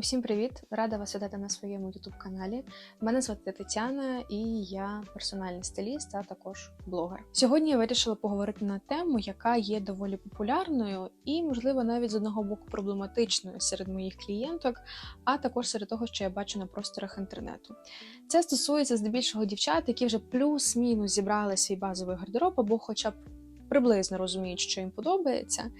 Усім привіт! Рада вас вітати на своєму youtube каналі. Мене звати Тетяна і я персональний стиліст, а також блогер. Сьогодні я вирішила поговорити на тему, яка є доволі популярною і, можливо, навіть з одного боку проблематичною серед моїх клієнток, а також серед того, що я бачу на просторах інтернету. Це стосується здебільшого дівчат, які вже плюс-мінус зібрали свій базовий гардероб або, хоча б приблизно розуміють, що їм подобається,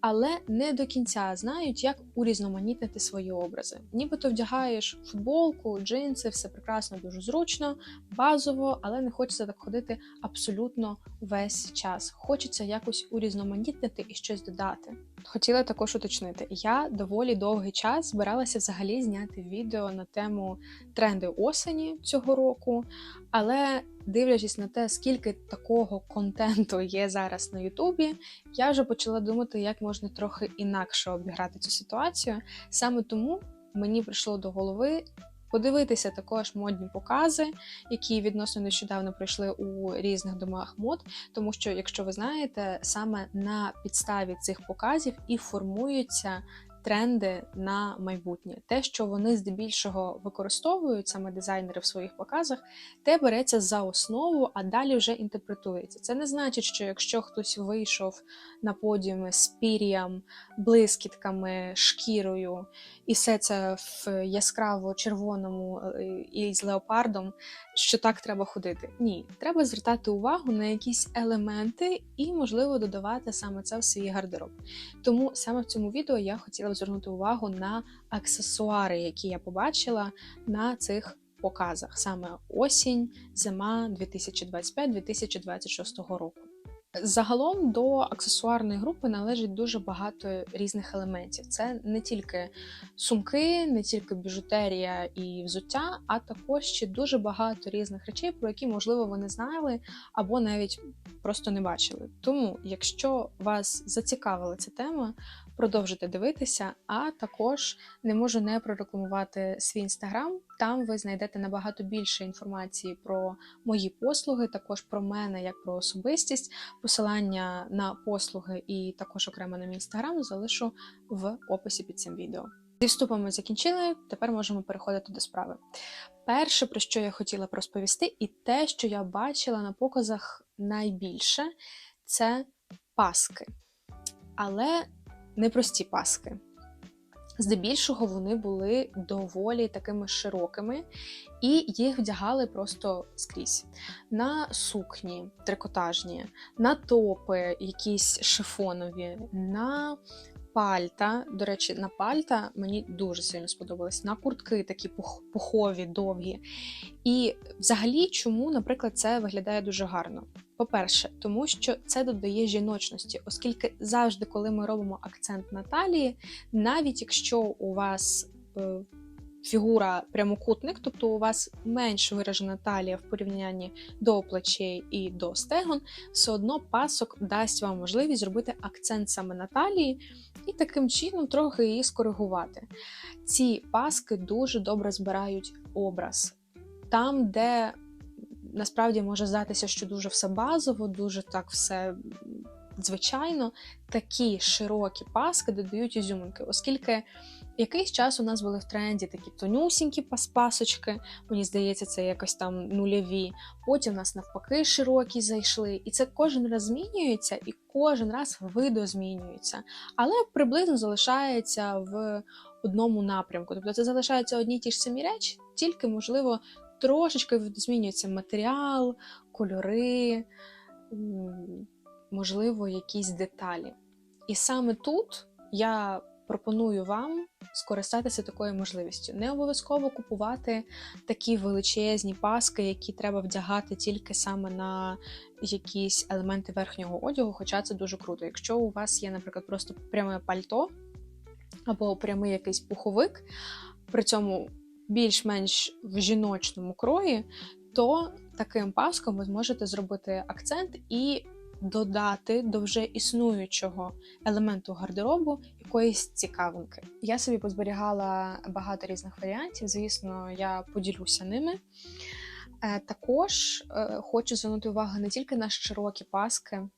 але не до кінця знають, як урізноманітнити свої образи. Нібито вдягаєш футболку, джинси, все прекрасно, дуже зручно, базово, але не хочеться так ходити абсолютно весь час. Хочеться якось урізноманітнити і щось додати. Хотіла також уточнити, я доволі довгий час збиралася взагалі зняти відео на тему тренди осені цього року, але дивлячись на те, скільки такого контенту є зараз на Ютубі, я вже почала думати, як можна трохи інакше обіграти цю ситуацію. Саме тому мені прийшло до голови. Подивитися також модні покази, які відносно нещодавно прийшли у різних домах мод, тому що, якщо ви знаєте, саме на підставі цих показів і формуються тренди на майбутнє. Те, що вони здебільшого використовують саме дизайнери в своїх показах, те береться за основу, а далі вже інтерпретується. Це не значить, що якщо хтось вийшов на подіуми з пір'ям, блискітками, шкірою, і все це в яскраво червоному е, і з леопардом, що так треба ходити. Ні, треба звертати увагу на якісь елементи і, можливо, додавати саме це в свій гардероб. Тому саме в цьому відео я хотіла звернути увагу на аксесуари, які я побачила на цих показах, саме осінь, зима 2025-2026 року. Загалом до аксесуарної групи належить дуже багато різних елементів. Це не тільки сумки, не тільки біжутерія і взуття, а також ще дуже багато різних речей, про які, можливо, ви не знали або навіть просто не бачили. Тому, якщо вас зацікавила ця тема, продовжуйте дивитися, а також не можу не прорекламувати свій інстаграм. Там ви знайдете набагато більше інформації про мої послуги, також про мене як про особистість. Посилання на послуги і також окремо на мій інстаграм залишу в описі під цим відео. Зі вступом закінчили, тепер можемо переходити до справи. Перше, про що я хотіла розповісти, і те, що я бачила на показах найбільше, це паски. Але не прості паски. Здебільшого вони були доволі такими широкими, і їх вдягали просто скрізь. На сукні трикотажні, на топи, якісь шифонові, на пальта. До речі, на пальта мені дуже сильно сподобалось, на куртки такі пухові, довгі. І взагалі, чому, наприклад, це виглядає дуже гарно? По-перше, тому що це додає жіночності, оскільки завжди, коли ми робимо акцент на талії, навіть якщо у вас е, фігура прямокутник, тобто у вас менш виражена талія в порівнянні до плечей і до стегон, все одно пасок дасть вам можливість зробити акцент саме на талії і таким чином трохи її скоригувати. Ці паски дуже добре збирають образ. Там, де насправді може здатися, що дуже все базово, дуже так все звичайно, такі широкі паски додають ізюминки, оскільки якийсь час у нас були в тренді такі тонюсінькі паспасочки, мені здається, це якось там нульові. Потім у нас навпаки широкі зайшли. І це кожен раз змінюється, і кожен раз видозмінюється. Але приблизно залишається в одному напрямку. Тобто це залишаються одні ті ж самі речі, тільки, можливо, трошечки змінюється матеріал, кольори, можливо, якісь деталі. І саме тут я пропоную вам скористатися такою можливістю. Не обов'язково купувати такі величезні паски, які треба вдягати тільки саме на якісь елементи верхнього одягу, хоча це дуже круто. Якщо у вас є, наприклад, просто пряме пальто або прямий якийсь пуховик, при цьому більш-менш в жіночному крої, то таким паском ви зможете зробити акцент і додати до вже існуючого елементу гардеробу якоїсь цікавинки. Я собі позберігала багато різних варіантів, звісно, я поділюся ними. Е, також е, хочу звернути увагу не тільки на широкі паски,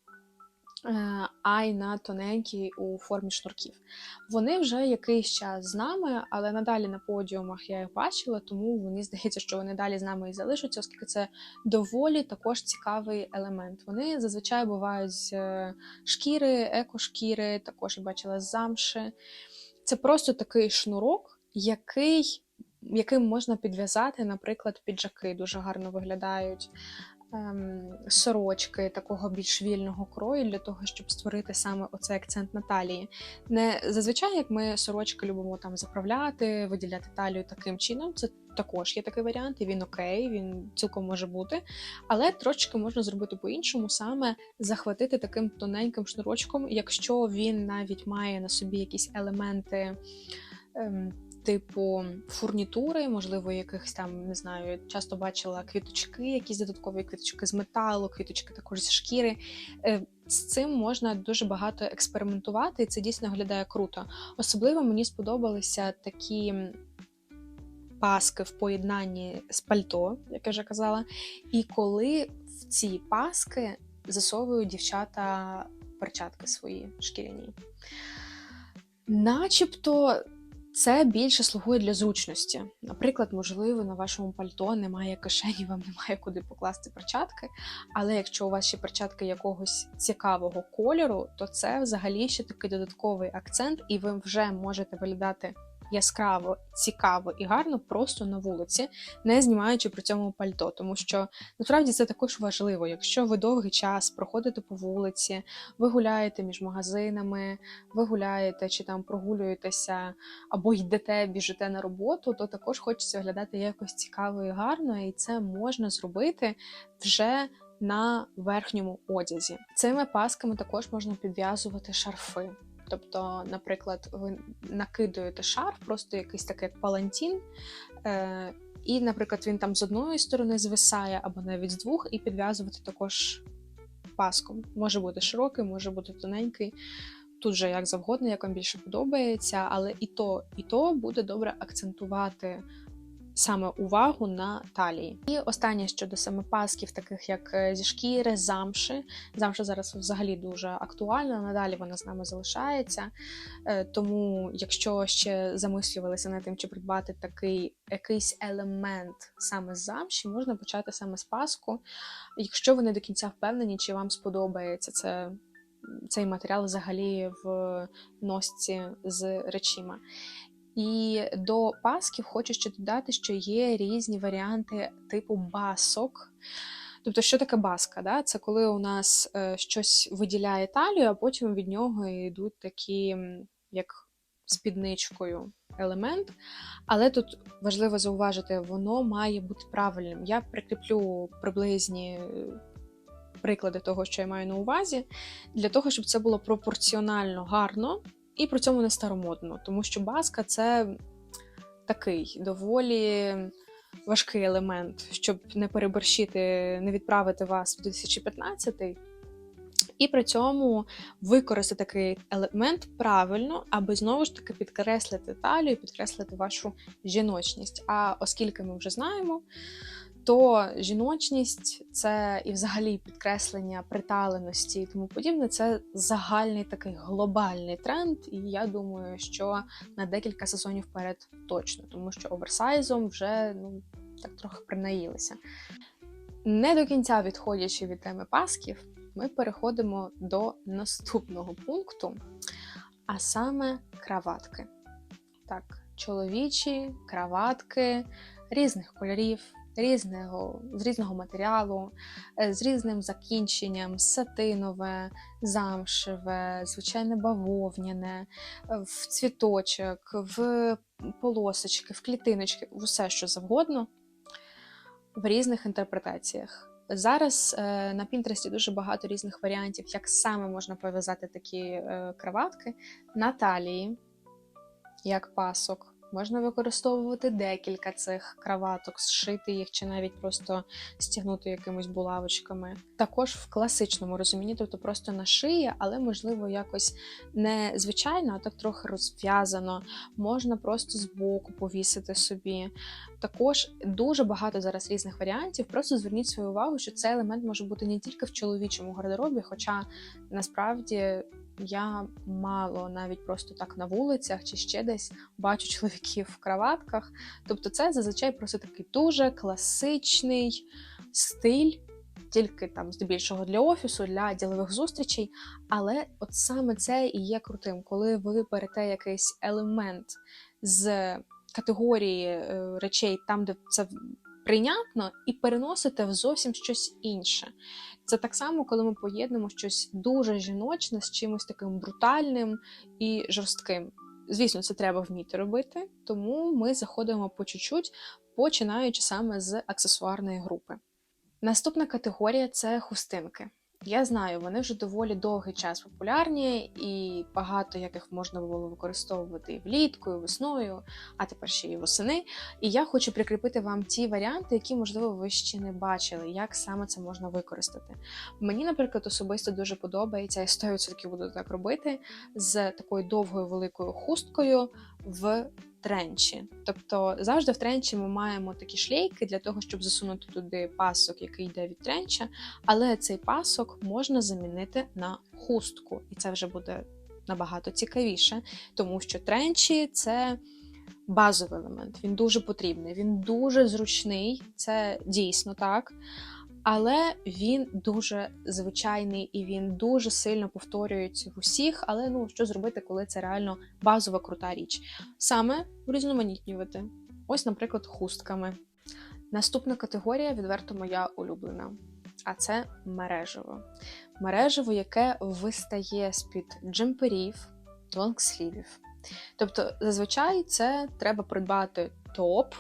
а й на тоненькі у формі шнурків. Вони вже якийсь час з нами, але надалі на подіумах я їх бачила, тому мені здається, що вони далі з нами і залишаться, оскільки це доволі також цікавий елемент. Вони зазвичай бувають з е, шкіри, екошкіри, також я бачила з замши. Це просто такий шнурок, який, яким можна підв'язати, наприклад, піджаки дуже гарно виглядають. Ем, сорочки такого більш вільного крою для того, щоб створити саме оцей акцент на талії. Не зазвичай, як ми сорочки любимо там заправляти, виділяти талію таким чином. Це також є такий варіант, і він окей, він цілком може бути. Але трошки можна зробити по-іншому, саме захватити таким тоненьким шнурочком, якщо він навіть має на собі якісь елементи. Ем, Типу фурнітури, можливо, якихось там, не знаю, часто бачила квіточки, якісь додаткові квіточки з металу, квіточки також зі шкіри. Е, З цим можна дуже багато експериментувати, і це дійсно виглядає круто. Особливо мені сподобалися такі паски в поєднанні з пальто, як я вже казала. І коли в ці паски засовують дівчата перчатки свої шкіряні. Начебто це більше слугує для зручності. Наприклад, можливо, на вашому пальто немає кишені, вам немає куди покласти перчатки. Але якщо у вас ще перчатки якогось цікавого кольору, то це взагалі ще такий додатковий акцент, і ви вже можете виглядати яскраво, цікаво і гарно просто на вулиці, не знімаючи при цьому пальто. Тому що насправді це також важливо. Якщо ви довгий час проходите по вулиці, ви гуляєте між магазинами, ви гуляєте чи там прогулюєтеся, або йдете, біжите на роботу, то також хочеться виглядати якось цікаво і гарно, і це можна зробити вже. На верхньому одязі цими пасками також можна підв'язувати шарфи. Тобто, наприклад, ви накидуєте шарф, просто якийсь такий як палантін, е, і, наприклад, він там з одної сторони звисає, або навіть з двох, і підв'язувати також паском. Може бути широкий, може бути тоненький. Тут же як завгодно, як вам більше подобається, але і то, і то буде добре акцентувати саме увагу на талії. І останнє щодо саме пасків, таких як е, зі шкіри, замши. Замша зараз взагалі дуже актуальна, надалі вона з нами залишається. Е, тому, якщо ще замислювалися над тим, чи придбати такий якийсь елемент саме з замші, можна почати саме з паску. Якщо ви не до кінця впевнені, чи вам сподобається це. Цей матеріал взагалі в носці з речима. І до пасків хочу ще додати, що є різні варіанти типу басок. Тобто, що таке баска? Да? Це коли у нас е, щось виділяє талію, а потім від нього йдуть такі, як спідничкою елемент. Але тут важливо зауважити, воно має бути правильним. Я прикріплю приблизні е, приклади того, що я маю на увазі, для того, щоб це було пропорціонально гарно і при цьому не старомодно, тому що баска це такий доволі важкий елемент, щоб не переборщити, не відправити вас в 2015 і при цьому використати такий елемент правильно, аби знову ж таки підкреслити талію, підкреслити вашу жіночність. А оскільки ми вже знаємо, то жіночність це і взагалі підкреслення приталеності і тому подібне, це загальний такий глобальний тренд. І я думаю, що на декілька сезонів вперед точно, тому що оверсайзом вже ну так трохи принаїлися. Не до кінця відходячи від теми пасків, ми переходимо до наступного пункту, а саме краватки. Так, чоловічі краватки різних кольорів, різного, з різного матеріалу, е, з різним закінченням, сатинове, замшеве, звичайне бавовняне, е, в цвіточок, в полосочки, в клітиночки, все що завгодно в різних інтерпретаціях. Зараз е, на Пінтересті дуже багато різних варіантів, як саме можна пов'язати такі краватки на талії, як пасок, Можна використовувати декілька цих краваток, зшити їх чи навіть просто стягнути якимись булавочками. Також в класичному розумінні, тобто просто на шиї, але можливо якось не звичайно, а так трохи розв'язано. Можна просто збоку повісити собі. Також дуже багато зараз різних варіантів. Просто зверніть свою увагу, що цей елемент може бути не тільки в чоловічому гардеробі, хоча насправді я мало навіть просто так на вулицях чи ще десь бачу чоловіків в краватках. Тобто, це зазвичай просто такий дуже класичний стиль. Тільки там здебільшого для офісу, для ділових зустрічей, але от саме це і є крутим, коли ви берете якийсь елемент з категорії е, речей, там, де це прийнятно, і переносите в зовсім щось інше. Це так само, коли ми поєднуємо щось дуже жіночне з чимось таким брутальним і жорстким. Звісно, це треба вміти робити, тому ми заходимо по чуть-чуть, починаючи саме з аксесуарної групи. Наступна категорія це хустинки. Я знаю, вони вже доволі довгий час популярні, і багато яких можна було використовувати і влітку, і весною, а тепер ще й восени. І я хочу прикріпити вам ті варіанти, які, можливо, ви ще не бачили, як саме це можна використати. Мені, наприклад, особисто дуже подобається, я 100% буду так робити, з такою довгою великою хусткою в тренчі. Тобто завжди в тренчі ми маємо такі шлейки для того, щоб засунути туди пасок, який йде від тренча, але цей пасок можна замінити на хустку, і це вже буде набагато цікавіше, тому що тренчі це. Базовий елемент, він дуже потрібний, він дуже зручний, це дійсно так але він дуже звичайний і він дуже сильно повторюється в усіх. Але ну що зробити, коли це реально базова крута річ? Саме урізноманітнювати. Ось, наприклад, хустками. Наступна категорія відверто моя улюблена. А це мережево. Мережево, яке вистає з-під джемперів, лонгслівів. Тобто, зазвичай це треба придбати топ,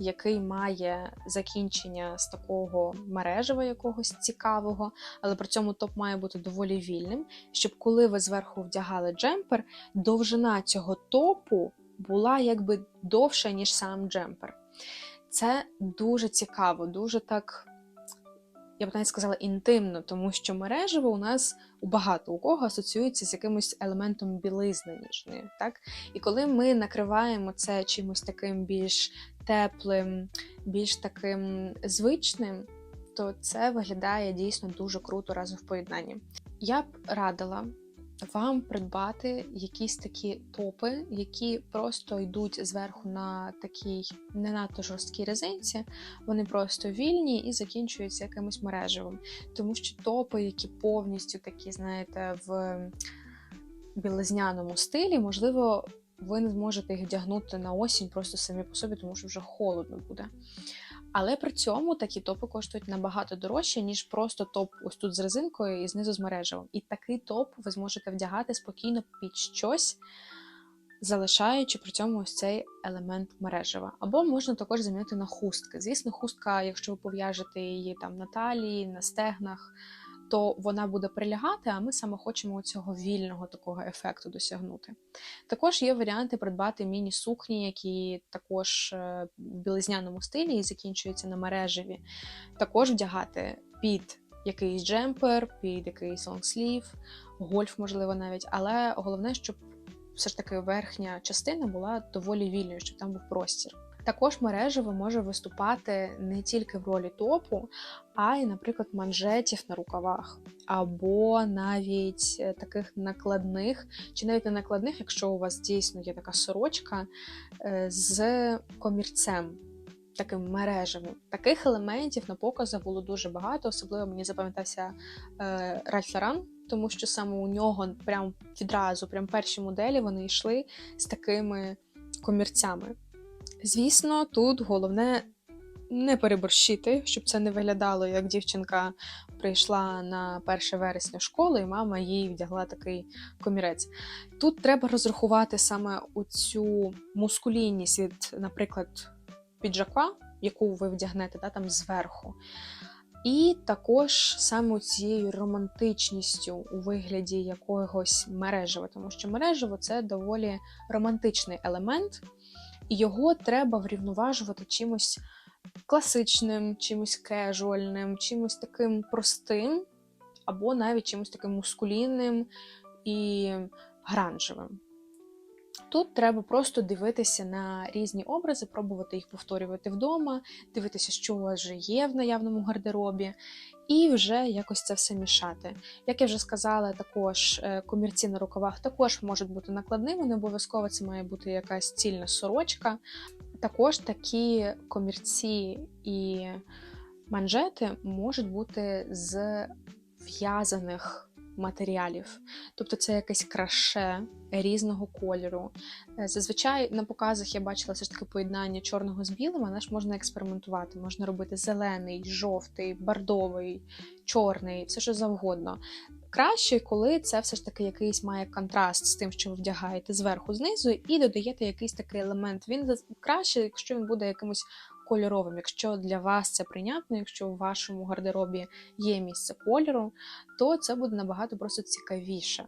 який має закінчення з такого мережева якогось цікавого, але при цьому топ має бути доволі вільним, щоб коли ви зверху вдягали джемпер, довжина цього топу була якби довша, ніж сам джемпер. Це дуже цікаво, дуже так я б навіть сказала, інтимно, тому що мережево у нас у багато у кого асоціюється з якимось елементом білизни ніжної. Так? І коли ми накриваємо це чимось таким більш теплим, більш таким звичним, то це виглядає дійсно дуже круто разом в поєднанні. Я б радила вам придбати якісь такі топи, які просто йдуть зверху на такій не надто жорсткій резинці, вони просто вільні і закінчуються якимось мережевим. Тому що топи, які повністю такі, знаєте, в білизняному стилі, можливо, ви не зможете їх вдягнути на осінь просто самі по собі, тому що вже холодно буде. Але при цьому такі топи коштують набагато дорожче, ніж просто топ ось тут з резинкою і знизу з мережевим. І такий топ ви зможете вдягати спокійно під щось, залишаючи при цьому ось цей елемент мережева. Або можна також замінити на хустки. Звісно, хустка, якщо ви пов'яжете її там на талії, на стегнах то вона буде прилягати, а ми саме хочемо цього вільного такого ефекту досягнути. Також є варіанти придбати міні-сукні, які також е, в білизняному стилі і закінчуються на мережеві. Також вдягати під якийсь джемпер, під якийсь лонгслів, гольф, можливо, навіть, але головне, щоб все ж таки верхня частина була доволі вільною, щоб там був простір. Також мережево може виступати не тільки в ролі топу, а й, наприклад, манжетів на рукавах, або навіть е, таких накладних, чи навіть не накладних, якщо у вас дійсно є така сорочка е, з комірцем. Таким мережевим. Таких елементів на показах було дуже багато, особливо мені запам'ятався е, Ральф Лоран, тому що саме у нього прям відразу, прям перші моделі, вони йшли з такими комірцями. Звісно, тут головне не переборщити, щоб це не виглядало, як дівчинка прийшла на 1 вересня в школу, і мама їй вдягла такий комірець. Тут треба розрахувати саме оцю мускулінність від, наприклад, піджака, яку ви вдягнете да, там зверху. І також саме цією романтичністю у вигляді якогось мережева, тому що мережево це доволі романтичний елемент і його треба врівноважувати чимось класичним, чимось кежуальним, чимось таким простим, або навіть чимось таким мускулінним і гранжевим. Тут треба просто дивитися на різні образи, пробувати їх повторювати вдома, дивитися, що у вас є в наявному гардеробі, і вже якось це все мішати. Як я вже сказала, також е, комірці на рукавах також можуть бути накладними, не обов'язково це має бути якась цільна сорочка. Також такі комірці і манжети можуть бути з в'язаних матеріалів, тобто це якесь краше різного кольору. Е, Зазвичай на показах я бачила все ж таки поєднання чорного з білим, але ж можна експериментувати. Можна робити зелений, жовтий, бордовий, чорний, все що завгодно. Краще, коли це все ж таки якийсь має контраст з тим, що ви вдягаєте зверху знизу, і додаєте якийсь такий елемент. Він краще, якщо він буде якимось кольоровим. Якщо для вас це прийнятно, якщо у вашому гардеробі є місце кольору, то це буде набагато просто цікавіше.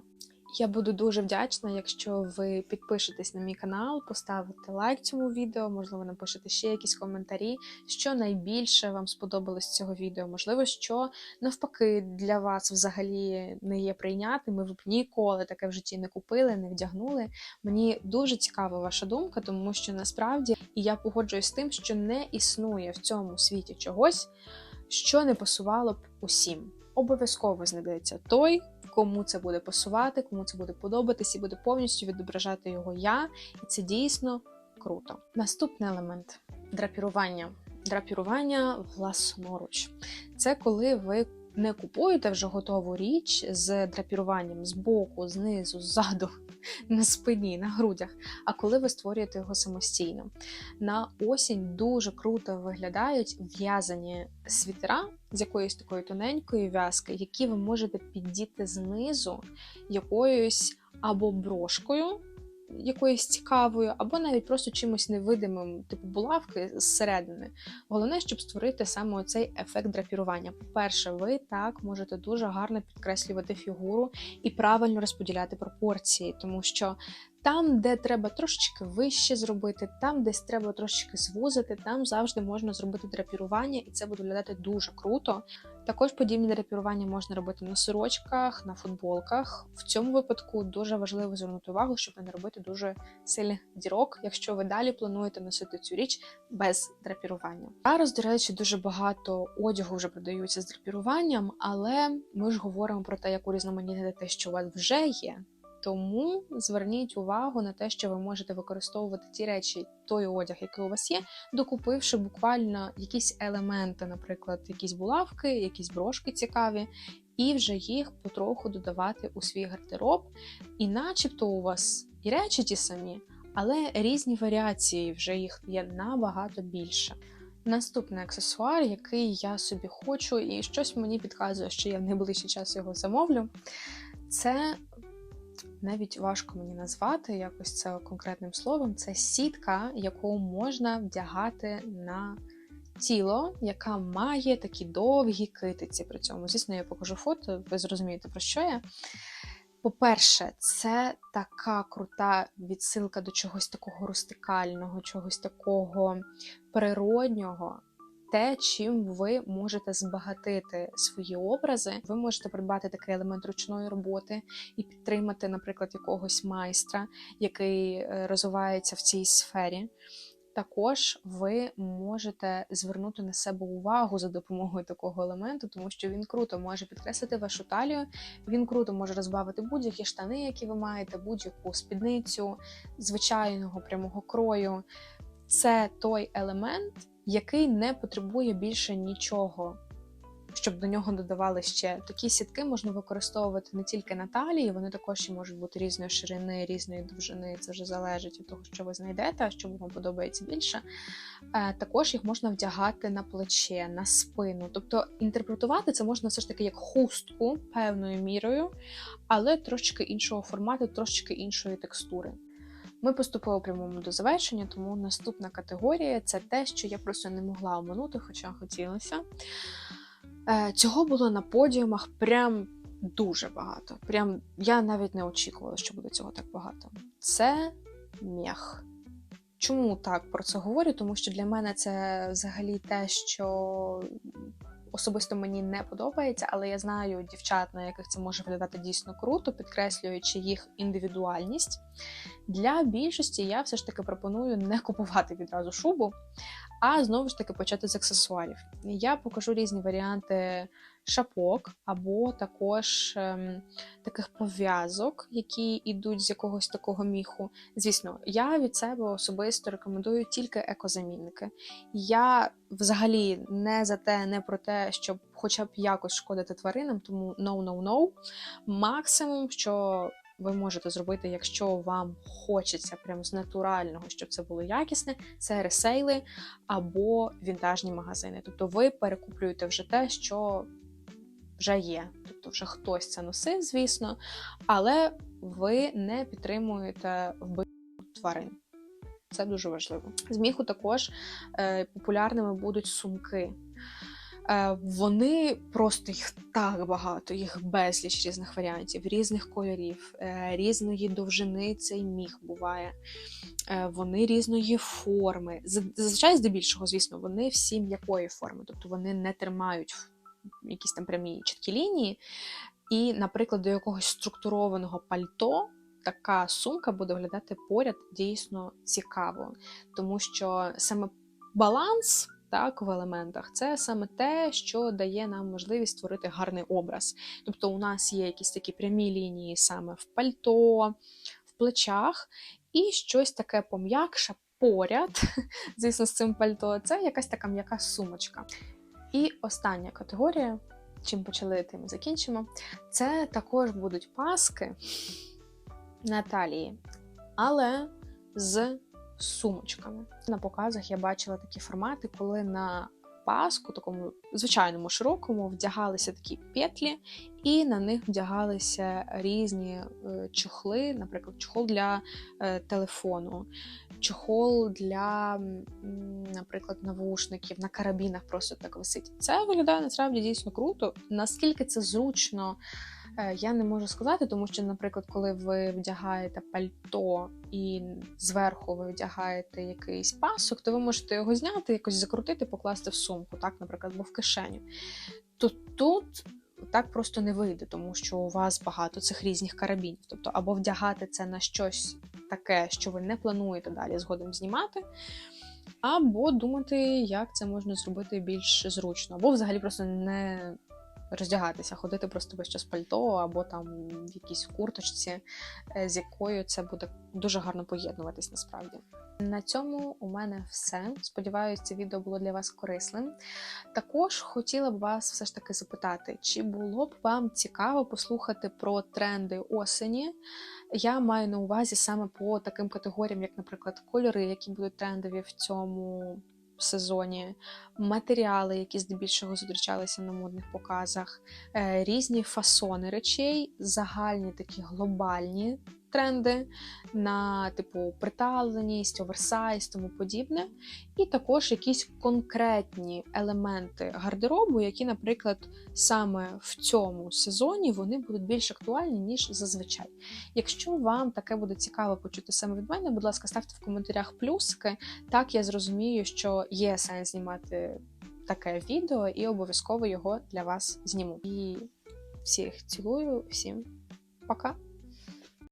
Я буду дуже вдячна, якщо ви підпишетесь на мій канал, поставите лайк цьому відео, можливо, напишете ще якісь коментарі, що найбільше вам сподобалось цього відео. Можливо, що навпаки для вас взагалі не є прийнятним, і ви б ніколи таке в житті не купили, не вдягнули. Мені дуже цікава ваша думка, тому що насправді я погоджуюсь з тим, що не існує в цьому світі чогось, що не пасувало б усім. Обов'язково знайдеться той, кому це буде пасувати, кому це буде подобатись і буде повністю відображати його я, і це дійсно круто. Наступний елемент драпірування. Драпірування власноруч. Це коли ви не купуєте вже готову річ з драпіруванням з боку, знизу, ззаду, на спині, на грудях, а коли ви створюєте його самостійно. На осінь дуже круто виглядають в'язані світера з якоїсь такої тоненької в'язки, які ви можете піддіти знизу якоюсь або брошкою. Якоюсь цікавою, або навіть просто чимось невидимим, типу булавки зсередини. Головне, щоб створити саме цей ефект драпірування. По-перше, ви так можете дуже гарно підкреслювати фігуру і правильно розподіляти пропорції, тому що там, де треба трошечки вище зробити, там, десь треба трошечки звузити, там завжди можна зробити драпірування, і це буде виглядати дуже круто. Також подібні драпірування можна робити на сорочках, на футболках. В цьому випадку дуже важливо звернути увагу, щоб не робити дуже сильних дірок, якщо ви далі плануєте носити цю річ без драпірування. Зараз, до речі, дуже багато одягу вже продаються з драпіруванням, але ми ж говоримо про те, як урізноманітнити те, що у вас вже є. Тому зверніть увагу на те, що ви можете використовувати ті речі, той одяг, який у вас є, докупивши буквально якісь елементи, наприклад, якісь булавки, якісь брошки цікаві, і вже їх потроху додавати у свій гардероб. І начебто у вас і речі ті самі, але різні варіації вже їх є набагато більше. Наступний аксесуар, який я собі хочу, і щось мені підказує, що я в найближчий час його замовлю, це навіть важко мені назвати якось це конкретним словом. Це сітка, яку можна вдягати на тіло, яка має такі довгі китиці при цьому. Звісно, я покажу фото, ви зрозумієте, про що я. По-перше, це така крута відсилка до чогось такого рустикального, чогось такого природнього. Те, чим ви можете збагатити свої образи, ви можете придбати такий елемент ручної роботи і підтримати, наприклад, якогось майстра, який е, розвивається в цій сфері. Також ви можете звернути на себе увагу за допомогою такого елементу, тому що він круто може підкреслити вашу талію, він круто може розбавити будь-які штани, які ви маєте, будь-яку спідницю звичайного прямого крою. Це той елемент, який не потребує більше нічого, щоб до нього додавали ще. Такі сітки можна використовувати не тільки на талії, вони також і можуть бути різної ширини, різної довжини. Це вже залежить від того, що ви знайдете, що вам подобається більше. Е, Також їх можна вдягати на плече, на спину. Тобто інтерпретувати це можна все ж таки як хустку певною мірою, але трошечки іншого формату, трошечки іншої текстури. Ми поступили прямому до завершення, тому наступна категорія це те, що я просто не могла оминути, хоча хотілося. Е, Цього було на подіумах прям дуже багато. Прям я навіть не очікувала, що буде цього так багато. Це м'ях. Чому так про це говорю? Тому що для мене це взагалі те, що особисто мені не подобається, але я знаю дівчат, на яких це може виглядати дійсно круто, підкреслюючи їх індивідуальність. Для більшості я все ж таки пропоную не купувати відразу шубу, а знову ж таки почати з аксесуарів. Я покажу різні варіанти шапок, або також ем, таких пов'язок, які йдуть з якогось такого міху. Звісно, я від себе особисто рекомендую тільки екозамінники. Я взагалі не за те, не про те, щоб хоча б якось шкодити тваринам, тому no-no-no. Максимум, що ви можете зробити, якщо вам хочеться прям з натурального, щоб це було якісне, це ресейли або вінтажні магазини. Тобто ви перекуплюєте вже те, що вже є. Тобто, вже хтось це носив, звісно, але ви не підтримуєте вбивство тварин. Це дуже важливо. З міху також е, популярними будуть сумки. Е, вони просто їх так багато, їх безліч різних варіантів, різних кольорів, е, різної довжини цей міг буває. Е, вони різної форми. Зазвичай, здебільшого, звісно, вони всі м'якої форми, тобто вони не тримають якісь там прямі чіткі лінії. І, наприклад, до якогось структурованого пальто така сумка буде виглядати поряд дійсно цікаво, тому що саме баланс. Так, в елементах це саме те, що дає нам можливість створити гарний образ. Тобто, у нас є якісь такі прямі лінії саме в пальто, в плечах, і щось таке пом'якше поряд, звісно, з цим пальто, це якась така м'яка сумочка. І остання категорія, чим почали, тим і закінчимо. Це також будуть паски на талії, але з сумочками. На показах я бачила такі формати, коли на паску, такому звичайному широкому, вдягалися такі петлі, і на них вдягалися різні е, чохли, наприклад, чохол для е, телефону, чохол для, наприклад, навушників, на карабінах просто так висить. Це виглядає насправді дійсно круто. Наскільки це зручно, я не можу сказати, тому що, наприклад, коли ви вдягаєте пальто і зверху ви вдягаєте якийсь пасок, то ви можете його зняти, якось закрутити, покласти в сумку, так, наприклад, або в кишеню. То тут так просто не вийде, тому що у вас багато цих різних карабінів. Тобто, або вдягати це на щось таке, що ви не плануєте далі згодом знімати, або думати, як це можна зробити більш зручно, або взагалі просто не роздягатися, ходити просто весь час пальто, або там в якійсь курточці, е, з якою це буде дуже гарно поєднуватись насправді. На цьому у мене все. Сподіваюся, це відео було для вас корисним. Також хотіла б вас все ж таки запитати, чи було б вам цікаво послухати про тренди осені? Я маю на увазі саме по таким категоріям, як, наприклад, кольори, які будуть трендові в цьому сезоні, матеріали, які здебільшого зустрічалися на модних показах, е, різні фасони речей, загальні такі глобальні тренди на типу приталеність, оверсайз, тому подібне, і також якісь конкретні елементи гардеробу, які, наприклад, саме в цьому сезоні вони будуть більш актуальні, ніж зазвичай. Якщо вам таке буде цікаво почути саме від мене, будь ласка, ставте в коментарях плюсики. Так я зрозумію, що є сенс знімати таке відео, і обов'язково його для вас зніму. І всіх цілую, всім пока!